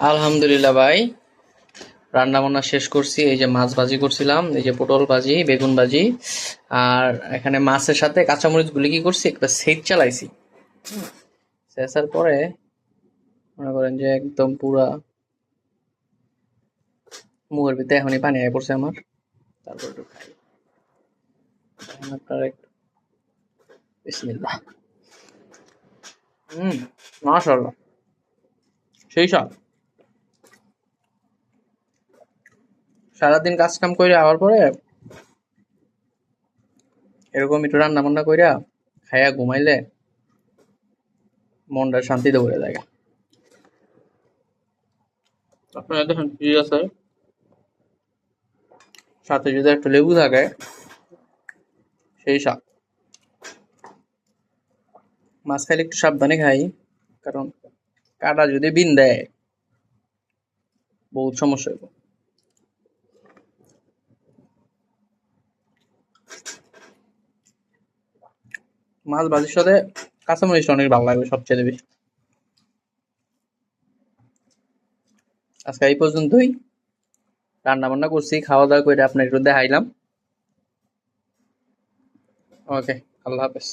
আলহামদুলিল্লাহ ভাই। রান্না বান্না শেষ করছি, এই যে মাছ ভাজি করছিলাম, এই যে পটল ভাজি, বেগুন ভাজি, আর এখানে মাছের সাথে কাঁচামরিচ গুলি কি করছি, একটা সেট চালাইছি। শেষার পরে মনে করেন যে একদম পুরা মুখের ভিতরে এখনই পানি আয় পড়ছে আমার। তারপর একটু খাই। আপনার একটু বিসমিল্লাহ। হুম, মাশাআল্লাহ। সেই সব সারাদিন কাজ কাম করে আওয়ার পরে এরকম একটু রান্না বান্না কইরা খাইয়া ঘুমাইলে মনটা শান্তিতে ভরে যায়। আপনারা দেখেন কি আছে? সাথে যদি একটু লেবু থাকে সেই সাপ মাছ খাইলে একটু সাবধানে খাই কারণ কাটা যদি বিন দেয় বহুত সমস্যা হইব। মাছ ভাজির সাথে কাঁচামরিচটা অনেক ভালো লাগবে সবচেয়ে বেশি। আজকে এই পর্যন্তই। রান্না বান্না করছি খাওয়া দাওয়া করে আপনার একটু দেখাইলাম। ওকে, আল্লাহ হাফেজ।